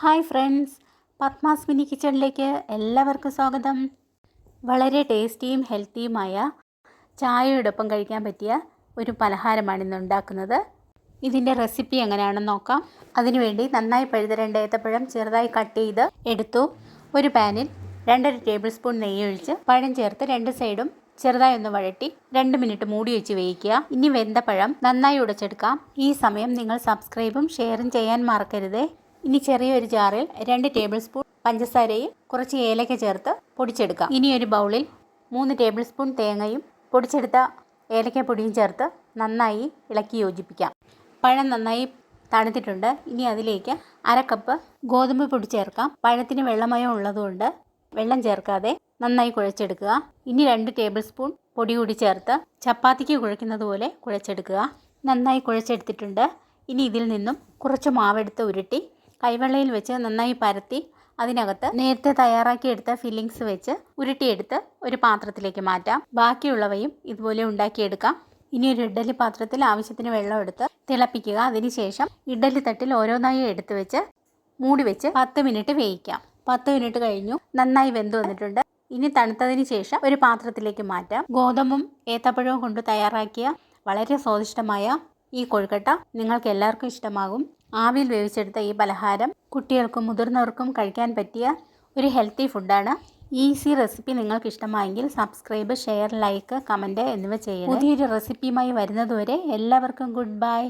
Hi friends Padmas mini കിച്ചണിലേക്ക് എല്ലാവർക്കും സ്വാഗതം. വളരെ ടേസ്റ്റിയും ഹെൽത്തിയുമായ ചായയോടൊപ്പം കഴിക്കാൻ പറ്റിയ ഒരു പലഹാരമാണ് ഇന്ന് ഉണ്ടാക്കുന്നത്. ഇതിന്റെ റെസിപ്പി എങ്ങനെയാണെന്ന് നോക്കാം. അതിനുവേണ്ടി നന്നായി പഴുത രണ്ട് ഏത്തപ്പഴം ചെറുതായി കട്ട് ചെയ്ത് എടുത്തു. ഒരു പാനിൽ രണ്ടര ടേബിൾ സ്പൂൺ നെയ്യ് ഒഴിച്ച് പഴം ചേർത്ത് രണ്ട് സൈഡും ചെറുതായി ഒന്ന് വഴറ്റി രണ്ട് മിനിറ്റ് മൂടി വെച്ച് വേവിക്കുക. ഇനി വെന്ത പഴം നന്നായി ഉടച്ചെടുക്കാം. ഈ സമയം നിങ്ങൾ സബ്സ്ക്രൈബും ഷെയറും ചെയ്യാൻ മറക്കരുതേ. ഇനി ചെറിയൊരു ജാറിൽ രണ്ട് ടേബിൾ സ്പൂൺ പഞ്ചസാരയും കുറച്ച് ഏലക്ക ചേർത്ത് പൊടിച്ചെടുക്കാം. ഇനി ഒരു ബൗളിൽ മൂന്ന് ടേബിൾ സ്പൂൺ തേങ്ങയും പൊടിച്ചെടുത്ത ഏലക്കപ്പൊടിയും ചേർത്ത് നന്നായി ഇളക്കി യോജിപ്പിക്കാം. പഴം നന്നായി തണുത്തിട്ടുണ്ട്. ഇനി അതിലേക്ക് അര കപ്പ് ഗോതമ്പ് പൊടി ചേർക്കാം. പഴത്തിന് വെള്ളമയം ഉള്ളതുകൊണ്ട് വെള്ളം ചേർക്കാതെ നന്നായി കുഴച്ചെടുക്കുക. ഇനി രണ്ട് ടേബിൾ സ്പൂൺ പൊടി കൂടി ചേർത്ത് ചപ്പാത്തിക്ക് കുഴയ്ക്കുന്നത് പോലെ കുഴച്ചെടുക്കുക. നന്നായി കുഴച്ചെടുത്തിട്ടുണ്ട്. ഇനി ഇതിൽ നിന്നും കുറച്ച് മാവെടുത്ത് ഉരുട്ടി കൈവെള്ളയിൽ വെച്ച് നന്നായി പരത്തി അതിനകത്ത് നേരത്തെ തയ്യാറാക്കിയെടുത്ത ഫില്ലിങ്സ് വെച്ച് ഉരുട്ടിയെടുത്ത് ഒരു പാത്രത്തിലേക്ക് മാറ്റാം. ബാക്കിയുള്ളവയും ഇതുപോലെ ഉണ്ടാക്കിയെടുക്കാം. ഇനി ഒരു ഇഡ്ഡലി പാത്രത്തിൽ ആവശ്യത്തിന് വെള്ളം എടുത്ത് തിളപ്പിക്കുക. അതിനുശേഷം ഇഡ്ഡലി തട്ടിൽ ഓരോന്നായി എടുത്തു വെച്ച് മൂടി വെച്ച് പത്ത് മിനിറ്റ് വേവിക്കാം. പത്ത് മിനിറ്റ് കഴിഞ്ഞു. നന്നായി വെന്ത് വന്നിട്ടുണ്ട്. ഇനി തണുത്തതിന് ശേഷം ഒരു പാത്രത്തിലേക്ക് മാറ്റാം. ഗോതമ്പും ഏത്തപ്പഴവും കൊണ്ട് തയ്യാറാക്കിയ വളരെ സ്വാദിഷ്ടമായ ഈ കൊഴുക്കട്ട നിങ്ങൾക്ക് എല്ലാവർക്കും ഇഷ്ടമാകും. ആവിയിൽ വേവിച്ചെടുത്ത ഈ പലഹാരം കുട്ടികൾക്കും മുതിർന്നവർക്കും കഴിക്കാൻ പറ്റിയ ഒരു ഹെൽത്തി ഫുഡാണ്. ഈസി റെസിപ്പി നിങ്ങൾക്ക് ഇഷ്ടമായെങ്കിൽ സബ്സ്ക്രൈബ് ഷെയർ ലൈക്ക് കമന്റ് എന്നിവ ചെയ്യുക പുതിയൊരു റെസിപ്പിയുമായി വരുന്നതുവരെ എല്ലാവർക്കും ഗുഡ് ബൈ.